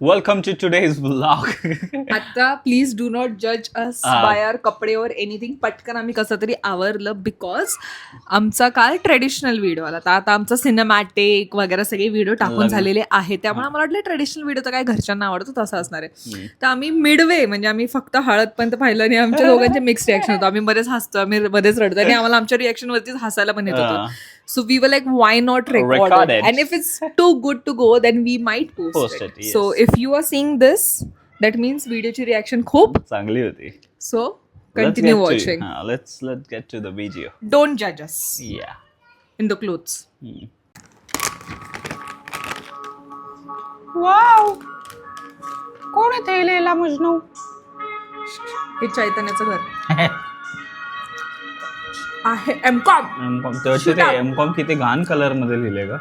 Welcome to today's blog आता please do not जज us. Bye R कपडे और एनिथिंग पटकन आम्ही कसं तरी आवरलं बिकॉज आमचा काल ट्रेडिशनल व्हिडिओ आला. आता आमचा सिनेमॅटिक वगैरे सगळे व्हिडिओ टाकून. झालेले आहे त्यामुळे मला वाटलं ट्रेडिशनल व्हिडिओ तर काय घरच्यांना आवडतो तसं असणार आहे. तर आम्ही मिडवे म्हणजे आम्ही फक्त हळदपर्यंत पाहिलं आणि आमच्या दोघांचे मिक्स रिॲक्शन होतो. आम्ही बरेच हसतो आम्ही बरेच रडतो. आणि आम्हाला आमच्या रिॲक्शन वरतीच हसायला पण येत होतं. So we were like why not record Record it. And if it's too good to go then we might Post post it, yes. So if you are seeing this that means व्हिडिओची reaction खूप चांगली होती so continue watching let's let's get to the video don't जज अस या in the clothes wow कोण आहे ते लैला मजनू हे चैतन्याचं घर आहे एम कॉम एम कॉम तेव्हा ते एम कॉम किती घाण कलरमध्ये लिहिले का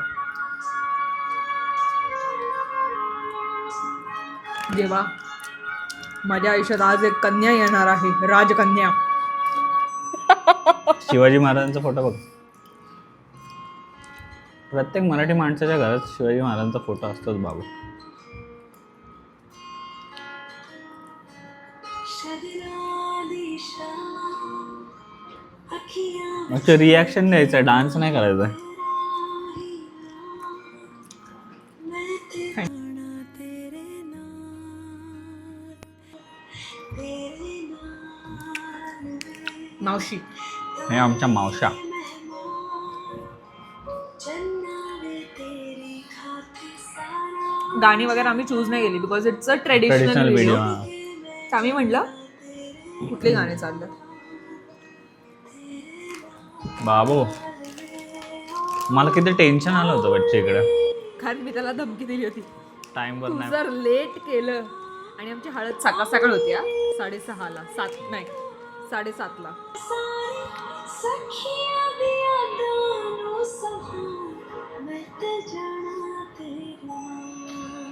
देवा माझ्या आयुष्यात आज एक कन्या येणार आहे राजकन्या. शिवाजी महाराजांचा फोटो बघ. प्रत्येक मराठी माणसाच्या घरात शिवाजी महाराजांचा फोटो असतोच बाबू. मग रिॲक्शन द्यायचं डान्स नाही करायचा. मावशी. हे आमच्या मावशा गाणी वगैरे आम्ही चूज नाही केली because it's a traditional traditional video आम्ही म्हटलं कुठले गाणे चाललं बाबू मला किती टेन्शन आलं होतं बच्चे इकडे. कारण मी त्याला धमकी दिली होती. टाइमवर तू नाही. जर लेट केलं आणि आमची हळद सकाळ सकाळ होती हा? साडेसहाला सात नाही साडेसातला.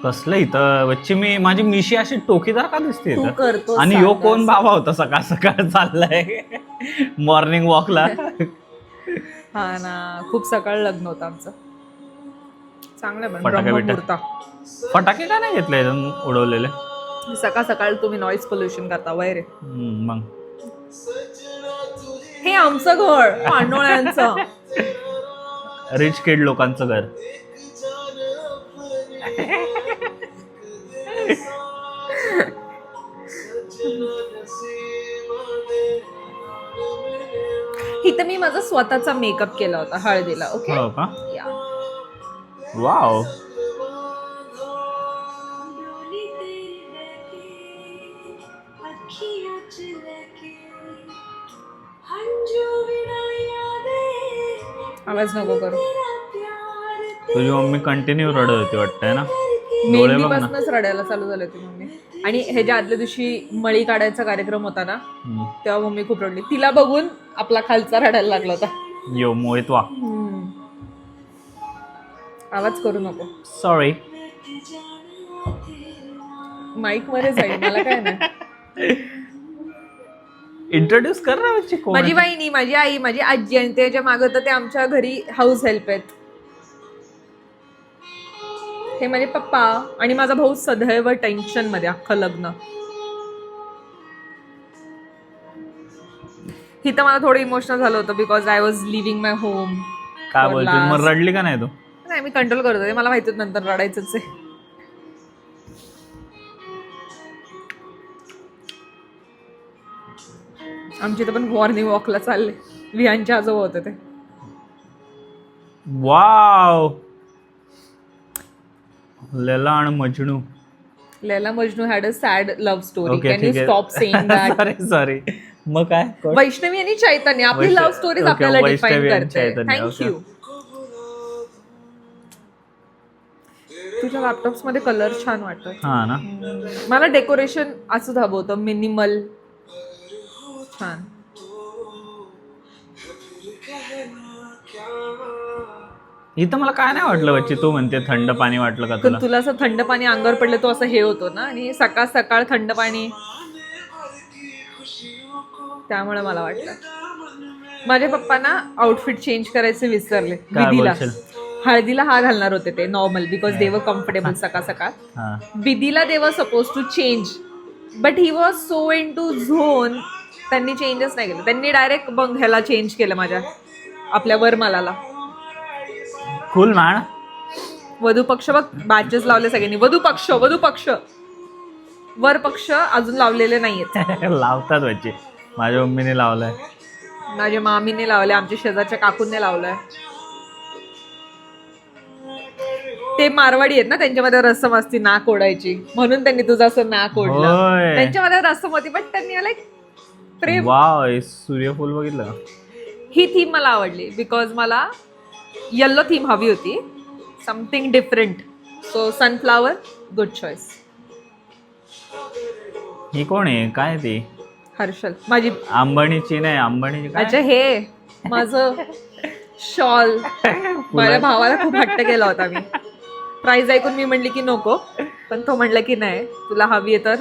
कसलं इथं? बच्ची मी माझी मिशी अशी टोकीदार का दिसते तू इथं? करतो आणि यो कोण. बाबा होता सकाळ सकाळ चाललाय? मॉर्निंग वॉकला हा ना खूप सकाळ लग्न होतं आमचं. चांगलं पण फटाके बिटा- ब्रह्ममुहूर्ता फटाके का नाही घेतले उडवलेले? सकाळ सकाळ तुम्ही नॉईज पोल्युशन करता वय रे. हम्म, मग. हे आमचं घर पांडोळ्यांचं रिच किड लोकांचं घर. माझा स्वतःचा मेकअप केला होता हळदीला ओके हो का? वाव आवाज नको करू. तुझी मम्मी कंटिन्यू रडत होती वाटतंय ना? डोळे बघ ना. मेहंदीपासूनच रडायला चालू झाले होती मम्मी. आणि ह्याच्या आदल्या दिवशी मळी काढायचा कार्यक्रम होता ना हम्म. तेव्हा मम्मी खूप रडली. तिला बघून आपला खालचा रडायला लागला होता. यो मोहित वा आवाज करू नको. सॉरी माईकमध्ये जाईल मला काय नाही. इंट्रोड्यूस कर ना कोण माझी आहे? बहिणी माझी आई माझी आजी आणि त्याच्या मागं तर ते आमच्या घरी हाऊस हेल्प आहेत. हे माझे पप्पा आणि माझा भाऊ सदैव टेन्शनमध्ये अख्खं लग्न. इथं मला थोडं इमोशनल झालं होतं because I was living my home काय बोलते मग. रडली का नाही तू? नाही मी कंट्रोल करत होते. मला माहिती होतं नंतर रडायचंच आहे. आमची इथं पण मॉर्निंग वॉकला चालले विहानच्या आजोबा होते ते. वाव! लैला आणि Majnu. Laila Majnu had a sad love story can you stop saying that sorry sorry मग काय? वैष्णवी आणि चैतन्य आपली लव्ह स्टोरीज आपल्याला डिफाईन करते. Thank you. तुझ्या लॅपटॉप्समध्ये कलर छान वाटतोय. हा ना. मला डेकोरेशन असंच हवं होतं मिनिमल छान. इथं मला काय नाही वाटलं बच्ची तू म्हणते थंड पाणी वाटलं का तुला? असं थंड पाणी अंगावर पडलं तो असं हे होतो ना आणि सकाळ सकाळ थंड पाणी. त्यामुळे मला वाटलं. माझ्या पप्पांना आउटफिट चेंज करायचे विसरले. काय विधीला बोलशील? हळदीला हा घालणार होते ते नॉर्मल बिकॉज दे वर कम्फर्टेबल सकाळ सकाळ. हा. विधीला they were suppose to change but he was so into zone त्यांनी चेंजच नाही केलं. त्यांनी डायरेक्ट मग ह्याला चेंज केलं माझ्या आपल्या वरमालाला. फुल मॅन वधू पक्ष बघ बॅचेस लावले सगळ्यांनी. वधू पक्ष वधू पक्ष. वर पक्ष अजून लावलेले नाहीयेत. लावतात बच्चे. माझ्या मम्मीने लावलाय. माझ्या मामीने लावले आमच्या शेजारच्या काकूंनी लावलंय. ते मारवाडी आहेत ना त्यांच्यामध्ये रसम असती नाक ओढायची. म्हणून त्यांनी तुझं असं नाक ओढलं. होय. त्यांच्यामध्ये रसम होती पण त्यांनी लाईक प्रेम वाव हे सूर्यफूल बघितलं. का? ही थीम मला आवडली बिकॉज मला येल्लो थीम हवी होती. Something different so sunflower good choice ही कोण आहे? काय ती? हर्षल. माझी अंबानीची नाही काय? अच्छा हे. माझं शॉल. माझ्या भावाला खूप हट्ट केला होता मी. प्राइस ऐकून मी म्हणली की नको पण तो म्हणला की नाही. तुला हवी आहे तर.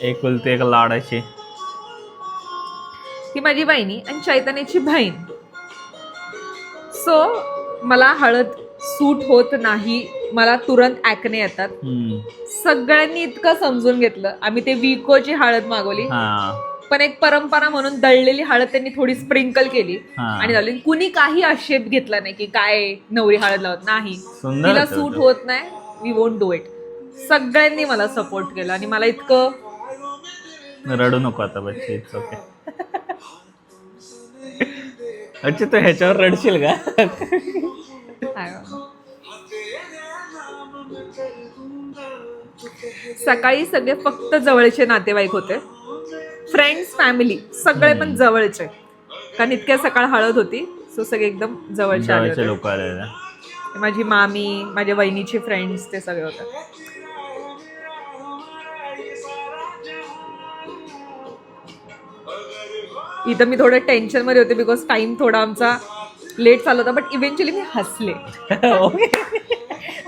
एकुलती एक लाडाची. ही माझी बहिणी आणि चैतन्याची बहीण. सो मला हळद सूट होत नाही मला तुरंत ऍकने येतात. सगळ्यांनी इतकं समजून घेतलं आम्ही ते विकोची हळद मागवली पण एक परंपरा म्हणून दळलेली हळद त्यांनी थोडी स्प्रिंकल केली. आणि लावली कुणी काही आक्षेप घेतला नाही की काय नवरी हळद लावत नाही तिला सूट. होत नाही वी वोंट डू इट सगळ्यांनी मला सपोर्ट केला आणि मला इतकं रडू नको आता बच्चे इट्स ओके अच्छा तू ह्याच्यावर रडशील का. सकाळी सगळे फक्त जवळचे नातेवाईक होते. फ्रेंड्स फॅमिली सगळे पण जवळचे. कारण इतक्या सकाळ हळद होती सो सगळे एकदम जवळचे आले होते. लोक आलेले माझी मामी माझ्या वहिनीचे फ्रेंड्स ते सगळे होते. इथं मी थोडं टेन्शनमध्ये होते बिकॉज टाइम थोडा आमचा लेट चालू होता बट इव्हेंच्युअली मी हसले.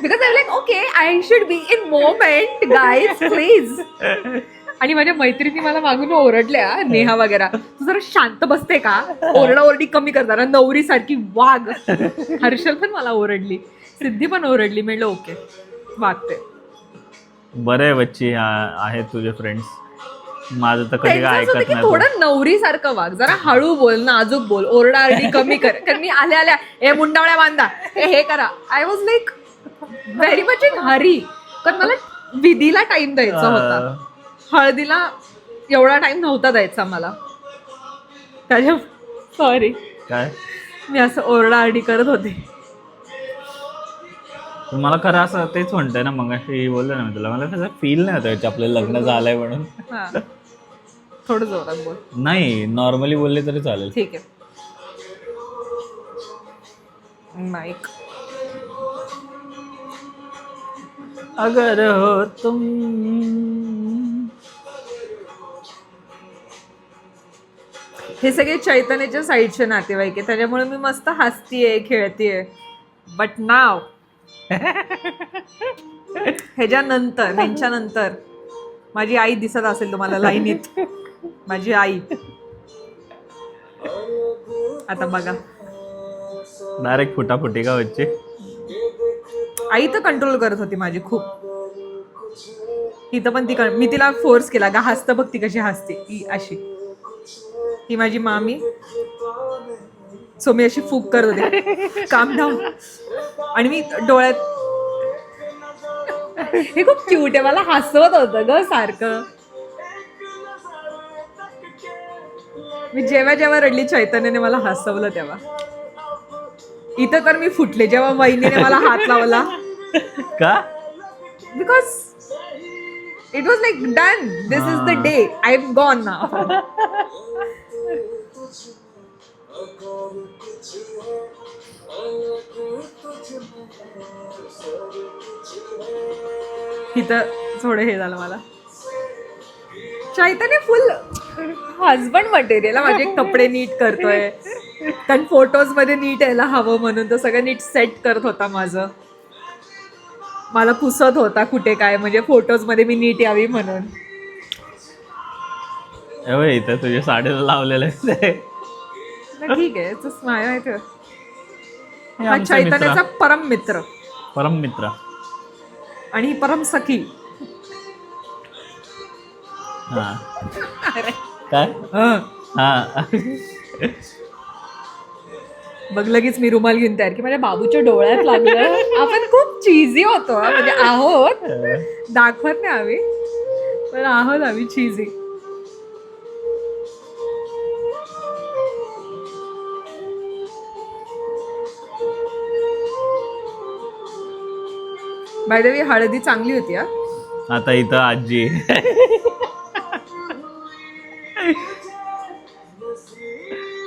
Because I like okay I should be in moment guys please आणि माझ्या मैत्रिणी मला मागून ओरडल्या नेहा वगैरे. तू जरा शांत बसते का? ओरडा ओरडी कमी करताना नवरी सारखी वाघ. हर्षल पण मला ओरडली. सिद्धी पण ओरडली. म्हणलं ओके वागते. बरं आहे बच्ची आ- आहेत तुझे फ्रेंड्स माझं तर कधी काय त्यांचं असं होतं ऐकत की नाही. तू. थोडं नवरी सारखं वाग. जरा हळू बोल नाजूक बोल. ओरडा ओरडी कमी कर. कारण मी आल्या आल्या. ए मुंडावळ्या बांधा. हे हे करा. I was like very much in hurry कारण मला विधीला टाइम द्यायचा होता. अं, हळदीला एवढा टाइम नव्हता द्यायचा मला. त्याच्या सॉरी काय? मी असं ओरडाआरडी करत होते. पण मला खरं असं तेच म्हणतंय ना मग बोललं ना मी तुला. मला कसं फील नाही होतं आपलं लग्न झालंय म्हणून. हा. थोडं जोरात बोल. नाही नॉर्मली बोलले तरी चालेल. ठीक आहे. माईक अगर हो तुम हे सगळे चैतन्याच्या साईडचे नातेवाईक आहे त्याच्यामुळे मी मस्त हसतीये खेळतीये. बट नाव ह्याच्यानंतर ह्यांच्यानंतर माझी आई दिसत असेल तुम्हाला लाईनीत. माझी आई. आता बघा. डायरेक्ट फुटाफुटी का बच्चे? आई तर कंट्रोल करत होती माझी खूप. इथं पण ती कं- मी तिला फोर्स केला गा हसतं बघ ती कशी हसते. ही अशी. ही माझी मामी. सो मी अशी फूक करत होते. काम डाऊन आणि मी डोळ्यात हे खूप क्यूट आहे. मला हसवत होतं ग सारखं. मी जेव्हा जेव्हा रडली चैतन्याने मला हसवलं तेव्हा. इथं तर मी फुटले जेव्हा वहिनीने मला हात लावला. का? Because it was like done this is the day I am gone ना इथं थोडं हे झालं मला. चैतन्य फुल हजबंड मटेरियल माझे कपडे नीट करतोय. कारण फोटोजमध्ये नीट यायला हवं म्हणून तो सगळं नीट सेट करत होता माझं. मला पुसत होता कुठे काय म्हणजे फोटोजमध्ये मी नीट यावी म्हणून. इथं तुझ्या साडीला लावलेलं आहे ते. ठीक आहे स्माय माहिती हे चैतन्याचा परम मित्र. परम मित्र आणि परम सखी हा. काय? हा. बघ लगेच मी रुमाल घेऊन तयार की माझ्या बाबूच्या डोळ्यात लागलं. आपण खूप चिझी होतो हा. म्हणजे आहोत. दाखवत नाही आम्ही. पण आहोत आम्ही चिझी बाय द वे हळदी चांगली होती हा. आता इथं आजी.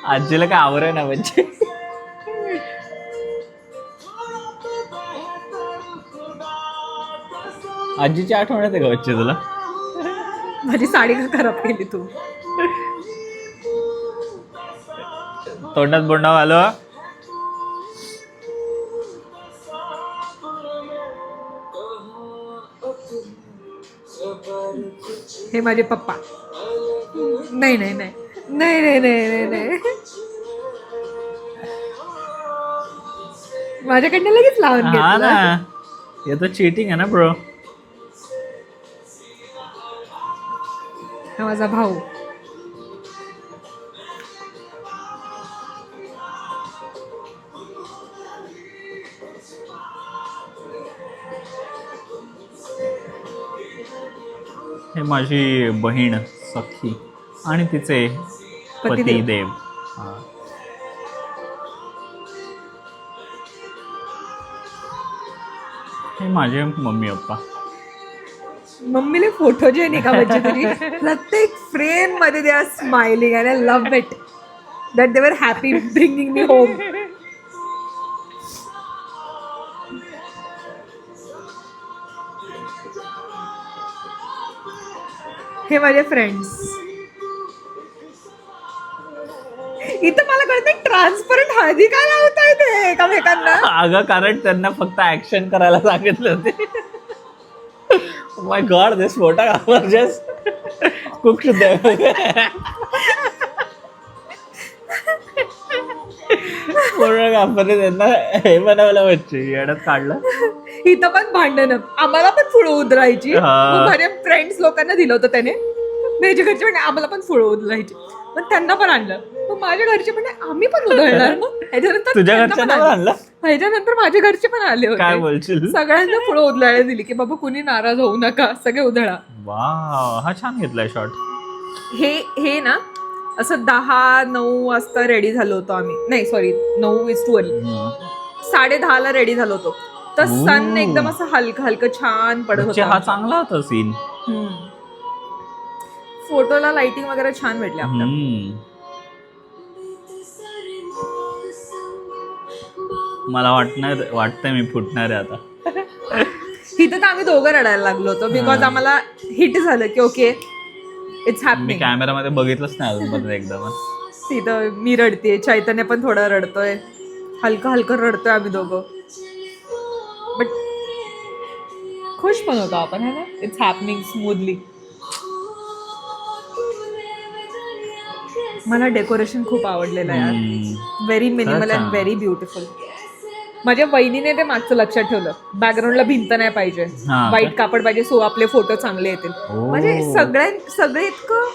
आजीला काय आवड ना म्हणजे? आजीची आठवण येते का बच्चे तुला? माझी साडी का खराब केली तू? तोंडात बोंडाव आलो हे माझे पप्पा. नाही नाही नाही. नाही नाही नाही नाही नाही. माझ्याकडनं लगेच लावून हा घेतलं ना. हे तर चिटिंग आहे ना ब्रो हा माझा भाऊ. हे माझी बहीण सखी. आणि तिचे पतिदेव. हा. माझे मम्मी पप्पा. मम्मीने फोटोजेनिक म्हणजे तुझी प्रत्येक फ्रेममध्ये they are smiling and I love it that they were happy bringing me home हे माझे फ्रेंड्स ट्रान्सपरंट हळदी काय लावता येते एकामेकांना. अगं कारण त्यांना फक्त ऍक्शन करायला सांगितलं होते. My God this photo just cook पूर्ण कापरे त्यांना हे बनवलं बच्चे येड्यात काढलं. इथं पण भांडण. आम्हाला पण फुलं उधरायची हा. फ्रेंड्स लोकांना दिलं होतं त्याने. माझ्या घरचे म्हणजे आम्हाला पण फुलं उधरायची मग त्यांना पण आणलं. मग माझ्या घरचे म्हणजे आम्ही पण उधळणार मग ह्याच्यानंतर तुझ्या त्यांना घरच्यांना पण पण आणलं. आणलं? ह्याच्यानंतर माझ्या घरचे पण आले काय होते बोलशील? सगळ्यांना फुलं उधळायला दिली की बाबा कुणी नाराज होऊ नका सगळे उधळा. वा हा छान घेतलाय शॉट हे हे ना असं दहा नऊ वाजता रेडी झालो होतो आम्ही. नाही सॉरी नऊ इज टू साडे दहा ला रेडी झालो होतो. तर सन ओह. एकदम असं हलकं हलकं छान पडत हा होतं चांगला होता सीन फोटोला लाइटिंग वगैरे छान भेटले आपल्या. मला वाटणार वाटतंय मी फुटणार आहे आता. इथं तर आम्ही दोघं रडायला लागलो होतो बिकॉज. आम्हाला हिट झालं की ओके इट्स मी हॅपनिंग कॅमेरामध्ये बघितलंच नाही अजून एकदम तिथं मी रडते चैतन्य पण थोडं रडतोय. हलकं हलकं रडतोय आम्ही दोघं. बट खुश पण होतो आपण है ना? इट्स हॅपनिंग स्मूथली मला डेकोरेशन खूप आवडलेलं आहे यार very minimal and. Very beautiful माझ्या वहिनीने ते मागचं लक्षात ठेवलं बॅकग्राऊंडला भिंत नाही पाहिजे व्हाईट? कापड पाहिजे सो आपले फोटो चांगले येतील. म्हणजे सगळ्यां सगळे इतकं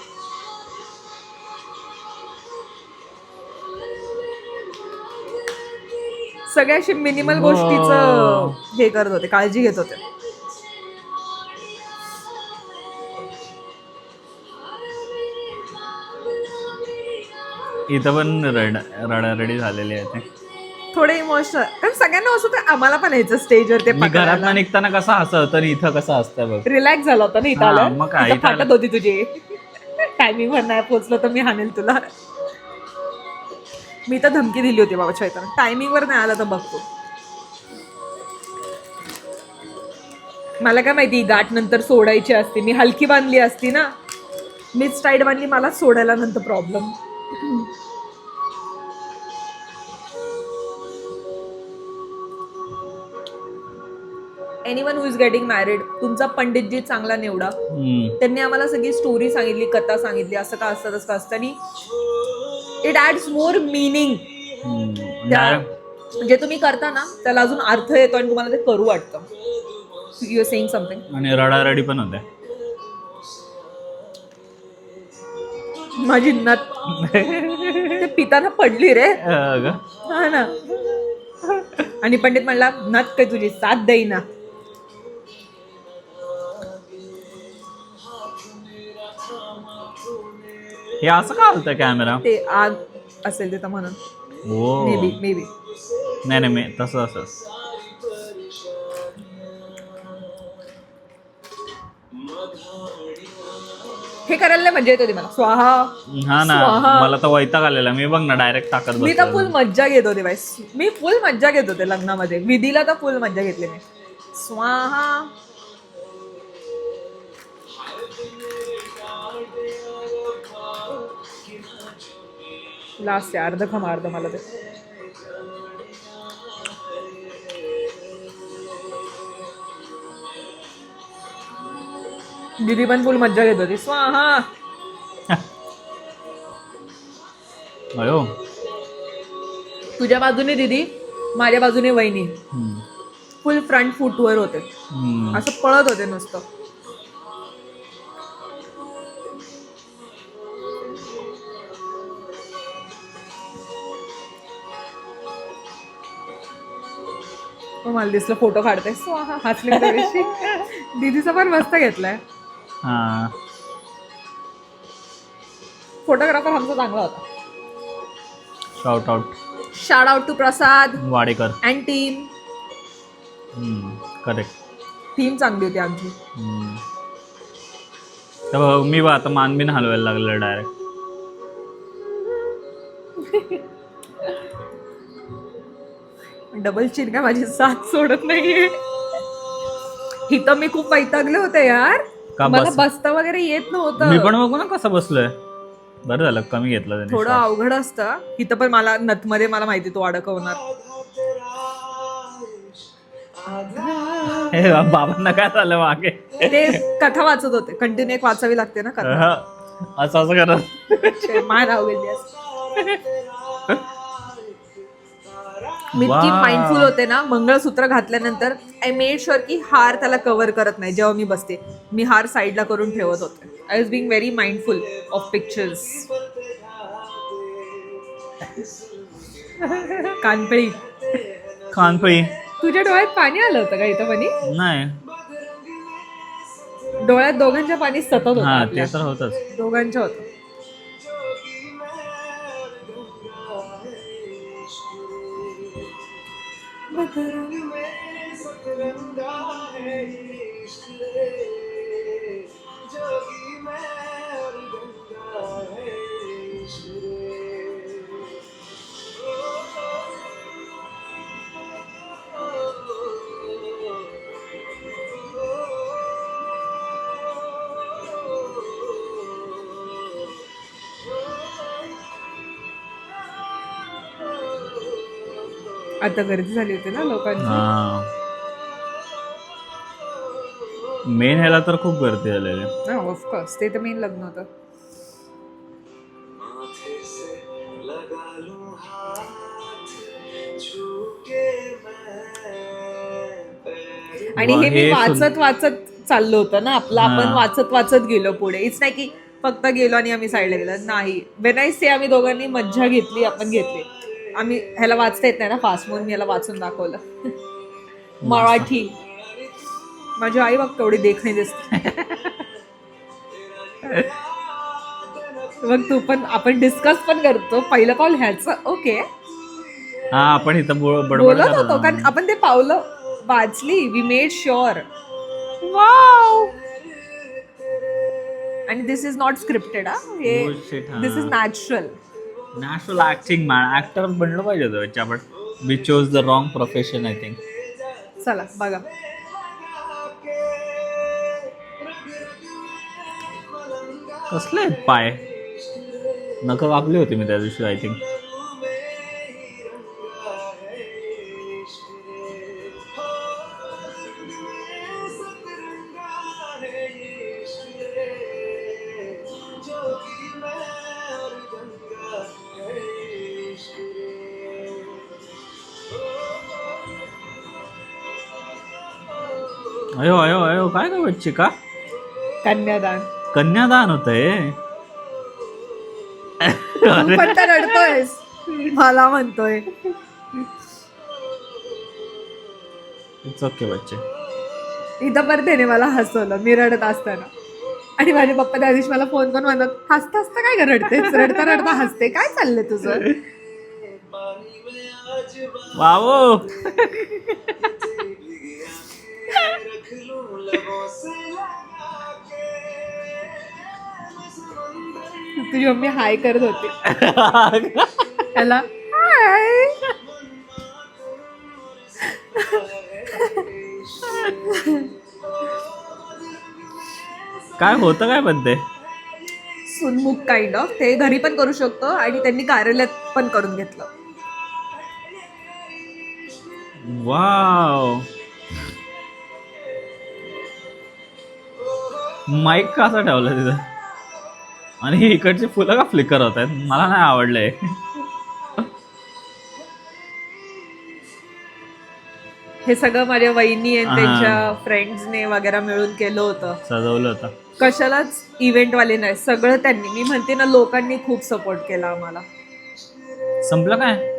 सगळ्या मिनिमल. गोष्टीचं हे करत होते काळजी घेत होते इथं पण रड रडारडी झालेली आहे ते. थोडे इमोशनल कारण सगळ्यांना असं होतं आम्हाला पण यायचं स्टेजवर ते मी घरात निघताना कसं हसत तर इथं कसं असतं बघ. रिलॅक्स झाला होता ना इथं हा, आलं? मग काय, इथं फाटत आलं. होती तुझी. टायमिंग वर नाही पोचलो तर मी हाणेल तुला. मी तर धमकी दिली होती बाबा चैतन टायमिंग वर नाही आला तर बघतो. मला काय माहिती गाठ नंतर सोडायची असते. मी हलकी बांधली असती ना. मीच टाईट बांधली मला सोडायला नंतर problem any one who is getting married तुमचा पंडितजी चांगला निवडा. त्यांनी आम्हाला सगळी स्टोरी सांगितली कथा सांगितली असं का असतं तसं असतं आणि इट ॲड्स मोर मिनिंग जे तुम्ही करता ना त्याला अजून अर्थ येतो आणि तुम्हाला ते करू वाटतं. यू सेईंग समथिंग आणि रडारडी पण होते. माझी नत ते पिताना पडली रे. हा ना. आणि पंडित म्हणला नत काय तुझी साथ देईना. हे असं का होतं कॅमेरा ते आग असेल तिथं म्हणून. हो. मे बी मे बी नाही नाही मी तसं असं. हे करायला मजा येत होती मला. स्वाहा. हा ना स्वाहा. मला तर वैताग आलेला. मी बघ ना डायरेक्ट टाकत मी तर फुल बसलो मज्जा घेत होते बाई. मी फुल मज्जा घेत होते लग्नामध्ये. विधीला तर फुल मज्जा घेतली मी. स्वाहा. लास्ट आहे अर्ध खम अर्ध मला ते. दिदी पण फुल मज्जा घेत होती. स्वाहा. अयो. तुझ्या बाजूने दिदी माझ्या बाजूने वहिनी. फुल फ्रंट फूटवर होते. असं पळत होते नुसतं. मला दिसलं फोटो काढते स्वाहा हसली दीदीचा पण मस्त घेतलाय. हा. फोटोग्राफर आमचा चांगला होता. Shout out short out to Prasad Wadekar. And team correct team चांगली होती आमची. तर मी बघ आता मानबीन हलवायला लागलं डायरेक्ट डबल चिन का माझी साथ सोडत नाहीये. इथं मी खूप वैतागले होते यार. का मला बस? बसता वगैरे येत नव्हतं मी पण बघू ना कसं बसलोय बरं झालं कमी घेतलं त्याने थोडं. अवघड असतं इथं पण मला नथमध्ये मला माहिती तो अडकवणार हे बा- बाबांना काय झालं मागे ते कथा वाचत होते कंटिन्यू एक वाचावी लागते ना कथा हा. असं असं करत शे, मान राहू गेली असं. मी इतकी. माइंडफुल होते ना मंगळसूत्र घातल्यानंतर आय मेड शुअर की हार त्याला कव्हर करत नाही जेव्हा मी बसते. मी हार साईडला करून ठेवत होते. I was being very mindful of pictures कानपळी. खानपळी तुझ्या डोळ्यात पाणी आलं होतं का इथं पाणी नाही. डोळ्यात दोघांच्या पाणी सतत होतं हा. ते तर होतच. दोघांच्या होतं. बदरंग में सतरंगा है आता गर्दी झाली होती ना लोकांची. हा. मेन ह्याला तर खूप गर्दी झालेली. आहे. ऑफकोर्स ते तर मेन लग्न होतं. आणि हे मी हे सुन- वाचत वाचत चाललो होतं ना आपलं. आपण हा. वाचत वाचत गेलो पुढे. इट्स नाही की फक्त गेलो आणि आम्ही साईडला गेलो. नाही. वेन से आम्ही दोघांनी मज्जा घेतली आपण घेतली. आम्ही ह्याला वाचता येत नाही ना फास्ट म्हणून मी याला वाचून दाखवलं. मराठी. माझी आई बघ तेवढी देखणी दिसते. मग तू पण आपण डिस्कस पण करतो. पहिलं पाऊल ह्याचं. ओके हा आपण इथं बोलत होतो कारण. आपण ते पावलं वाचली. वी मेड शुअर वाव आणि दिस इज नॉट स्क्रिप्टेड हा? हा. This is natural national acting man actor बनलं पाहिजे होतं याच्या आपण we chose the wrong profession I think चला बघा. कसले आहेत पाय? नख कापली होती मी त्या दिवशी आय थिंक काय का कन्यादान कन्यादान होत आहे पण तर रडतोयस मला म्हणतोय इट्स ओके बच्चे इथं पण त्याने मला हसवलं मी रडत असताना आणि माझे पप्पा त्या दिवशी मला फोन करून म्हणतात हसता हसता काय ग रडतेस रडता रडता हसते काय चाललंय तुझं वावो तुझी मम्मी हाय करत होती. त्याला हाय. काय होतं काय पण ते सुनमुख काइंड ऑफ ते घरी पण करू शकतो आणि त्यांनी कार्यालयात पण करून घेतलं. वाव माईक कसा ठेवला तिथं? आणि इकडची फुलं का फ्लिकर होत आहेत? मला नाही आवडलंय. हे सगळं माझ्या वहिनी आणि. त्यांच्या फ्रेंड्सने वगैरे मिळून केलं होतं. सजवलं होतं. कशालाच इव्हेंट वाले नाही सगळं त्यांनी. मी म्हणते ना लोकांनी खूप सपोर्ट केला आम्हाला. संपलं काय?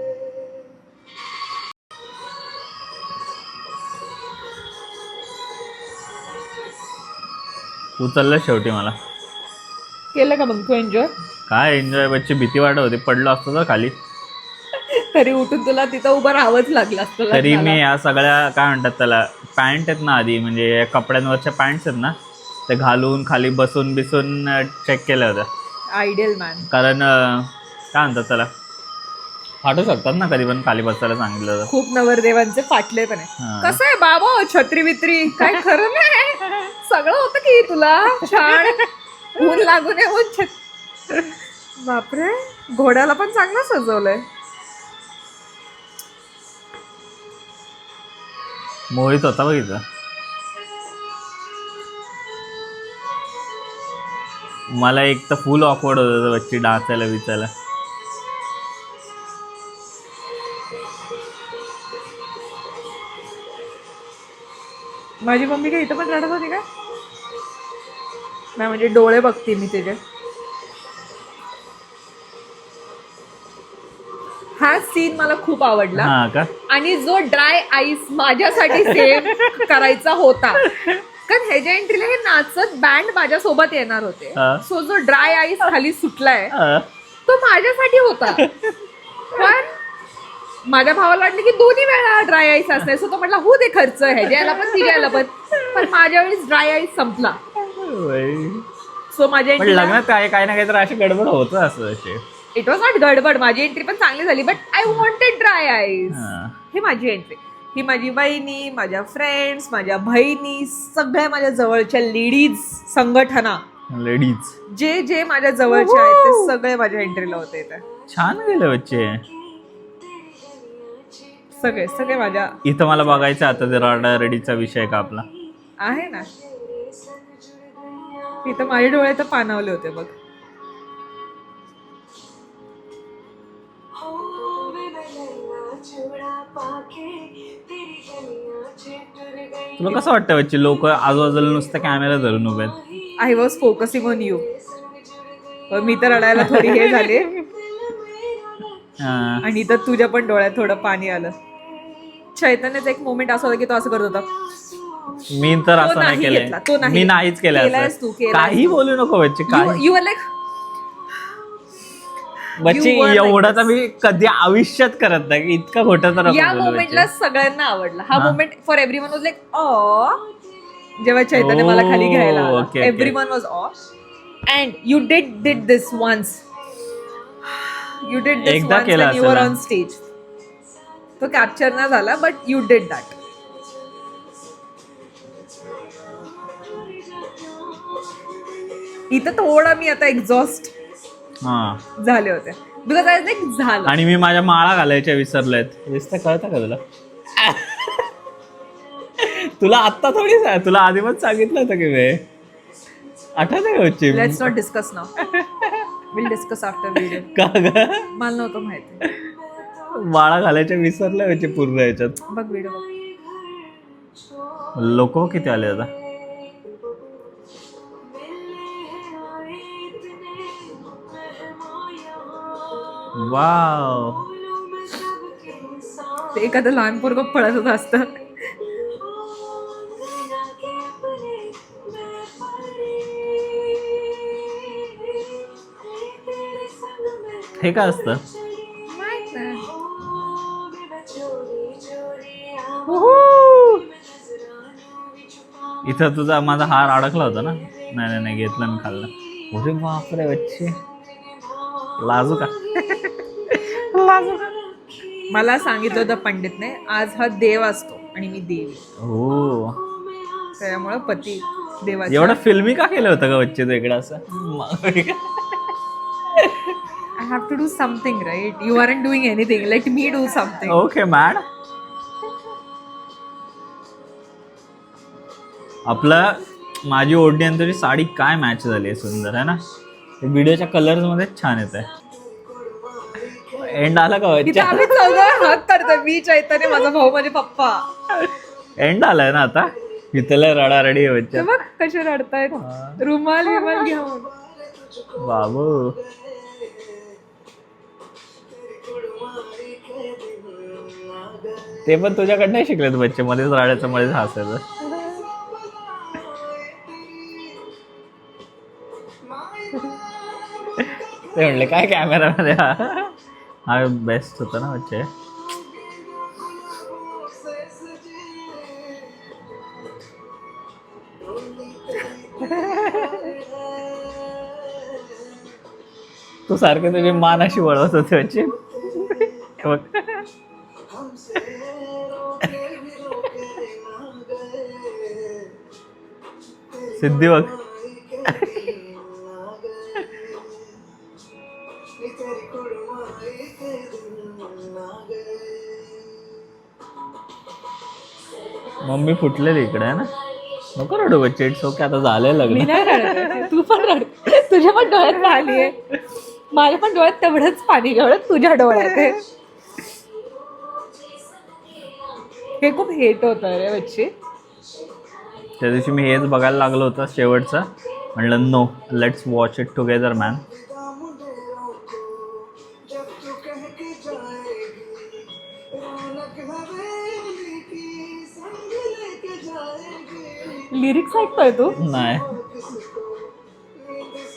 उचललं शेवटी मला. केलं का मग तू एन्जॉय काय एन्जॉय बच्ची भीती वाटत होती. पडलो असतो तर खाली. तरी उठून तुला तिथं उभं राहावंच लागलं असतं तरी. मी या सगळ्या काय म्हणतात त्याला पॅन्ट आहेत ना आधी म्हणजे या कपड्यांवरच्या पॅन्ट्स आहेत ना ते घालून खाली बसून बिसून चेक केल्या होत्या. आयडियल मॅन कारण अं, काय म्हणतात त्याला फाटू शकतात ना कधी पण खाली बसायला सांगितलं तर. खूप नवरदेवांचे फाटले पण आहे हा. कसं आहे बाबा छत्री बित्री? काय खरं नाही. सगळं होतं की तुला? छान ऊन लागू नये ऊन छत बापरे. घोड्याला पण चांगलं सजवलंय. मोहित होता बघितलं मला एक तर फुल ऑकवर्ड होत होतं बच्ची डाचायला विचायला माझी मम्मी काय इथं पण रडत होती का? नाही म्हणजे डोळे बघते मी त्याचे. हा सीन मला खूप आवडला. हा का? आणि जो ड्राय आईस माझ्यासाठी सेव करायचा होता. कारण ह्याच्या एंट्रीला हे नाचत बँड माझ्यासोबत येणार होते. हा. सो जो ड्राय आईस खाली सुटलाय तो माझ्यासाठी होता. पण माझ्या भावाला वाटलं की दोन्ही वेळा ड्राय आईस असणार सो तो म्हटला हो दे खर्च ह्याच्याला पण तिच्याला पण. पण माझ्या वेळेस ड्राय आईस संपला. सो माझ्या पण लग्नात काय काय ना काहीतरी अशी गडबड होत असं असे इट वॉज नॉट गडबड. माझी एंट्री पण चांगली झाली but I wanted dry ice हा. ही माझी एंट्री ही माझी वहिनी माझ्या फ्रेंड्स माझ्या बहिणी सगळ्या माझ्या जवळच्या लेडीज संघटना. लेडीज जे जे माझ्या जवळचे आहेत ते सगळे माझ्या एंट्रीला होते इथे. छान गेले बच्चे. सगळे सगळे माझ्या इथं मला बघायचं आता राडा रेडीचा विषय का आपला? आहे ना. तिथं माझे डोळे तर पानावले होते बघ. तुला कसं वाटतं बच्ची? लोक आजूबाजूला नुसतं कॅमेरा धरून उभे आहेत. I was focusing on you मी तर रडायला थोडी हे झाले. हा. आणि तर तुझ्या पण डोळ्यात थोडं पाणी आलं. चैतन्याचा एक मोमेंट असा होता की तो असं करत होता. मी तर तो असं नाही नाही घेतला, तो केलंय नाही मी. नाहीच केलं केलायस असं तू, केलायस काही तू. बोलू नको बच्ची काही. यू आर लाईक बच्ची you were like एवढं तर मी कधी आयुष्यात करत नाही. की इतका खोटा तर या मोमेंटला. सगळ्यांना आवडला. हा. Moment for every one was like aww जेव्हा चैतन्य मला खाली Oh, घ्यायला okay, okay. Every one was aww and you did did this once you did this एकदा वन्स केलं यू असेल. ऑन स्टेज तो कॅप्चर ना झाला बट यू डिड दॅट इथं थोडा मी आता एक्झॉस्ट हा. झाले होते. बिकॉज आय लाईक झालं. आणि मी माझ्या माळा घालायच्या विसरलेत. दिसतं कळतं का तुला? तुला आत्ता थोडी सा- तुला आधीच सांगितलं होतं की मी आठवत का बच्ची let's not discuss now will discuss after video का ग? मला नव्हतं माहिती. माळा घालायच्या विसरल्या बच्ची पूर्ण याच्यात. बघ व्हिडिओ बघ. लोक किती आले आता? वाव. ते एखादं लहान पोरग पळतच असतं. हे काय असतं? इथं तुझा माझा हार अडकला होता ना? नाही नाही नाही घेतला मी खाल्ला. अरे बापरे बच्चे. लाजू का? मला सांगितलं होतं पंडितने आज हा देव असतो आणि मी देवी. हो त्यामुळं पती देवाची एवढं फिल्मी का केलं होतं का बच्चे तू इकडं असं? I have to do something right you are doing anything let me do something okay mad आपलं माझी ओढणी आणि तुझी साडी काय मॅच झाली आहे सुंदर आहे ना? ते व्हिडिओच्या कलर्समध्ये छान येत आहे एंड आला का तिथे बच्चा आम्ही चौघं हात करतोय मी चैतन्य माझा भाऊ माझे पप्पा. एंड आलाय ना आता? इथं रडारडी ते बघ कसे रडतायत. रुमाल विमाल घेऊन. बाबू. ते पण तुझ्याकडनं नाही शिकलेत बच्चे. मध्येच राडायचं मध्येच हसायचं. ते म्हणले काय कॅमेरामध्ये हा? हा बेस्ट होता ना बच्चे तू सारखे तुझी मान अशी वळवत होते बच्चे बघ. सिद्धी बघ. मम्मी फुटलेली इकडे आहे ना? नको रडू बच्चे इट्स ओके आता झालंय मी लग्न नाही रडत तू पण रड. तुझ्या पण डोळ्यात पाणी आहे. माझ्या पण डोळ्यात तेवढंच पाणी जेवढं तुझ्या डोळ्यात आहे. हे खूप हेट होत रे बच्ची. त्या दिवशी मी हेच बघायला लागलो होतं शेवटचं. म्हणलं no let's watch it together man lyrics ऐकतोय तू? नाही.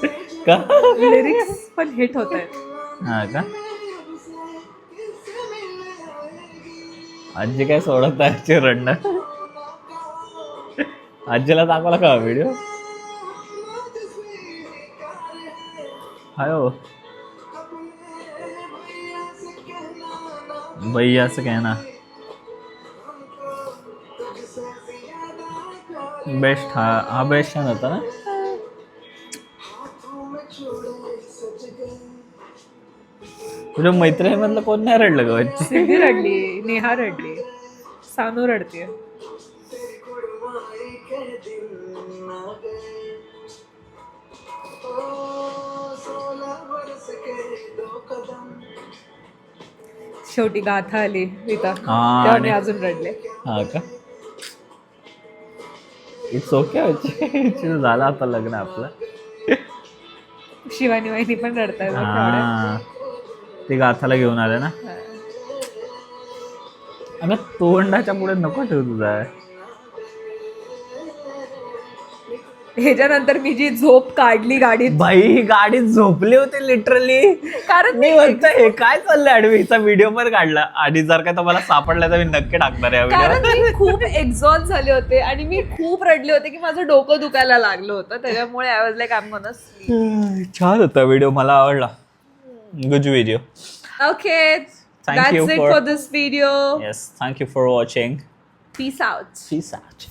का? लिरिक्स पण हिट होत आहेत हा का? आजी काय सोडत आहे रडणं आजीला दाखवला का व्हिडिओ हाय हो. भैया असं काय ना. बेस्ट हा हा बेस्ट छान होता ना? तुझ्या मैत्रिणीमधलं कोण नाही रडलं सिद्धी रडली नेहा रडली. सानू रडते. शेवटी गाथा आली हा, आणि- अजून रडले. हा का? इट्स ओके झालं आता लग्न आपलं. शिवानी वहिनी पण. हा. ते गाथाला घेऊन आले ना. अगं तोंडाच्या पुढे नको ठेव तुझा. ह्याच्यानंतर मी जी झोप काढली गाडीत. बाई ही गाडीत झोपली होती लिटरली कारण मी म्हणतो हे काय चाललंय आडवीचा व्हिडिओ पण काढला. आणि जर काय तुम्हाला सापडला तर मी नक्की टाकणार या कारण व्हिडिओ मी खूप एक्झॉस्ट झाले होते आणि मी खूप रडले होते की माझं डोकं दुखायला लागलं होतं. त्याच्यामुळे I was like I am छान होता व्हिडिओ मला आवडला. Good video okay Thank that's you it for- for this video yes thank you for watching peace out Peace out.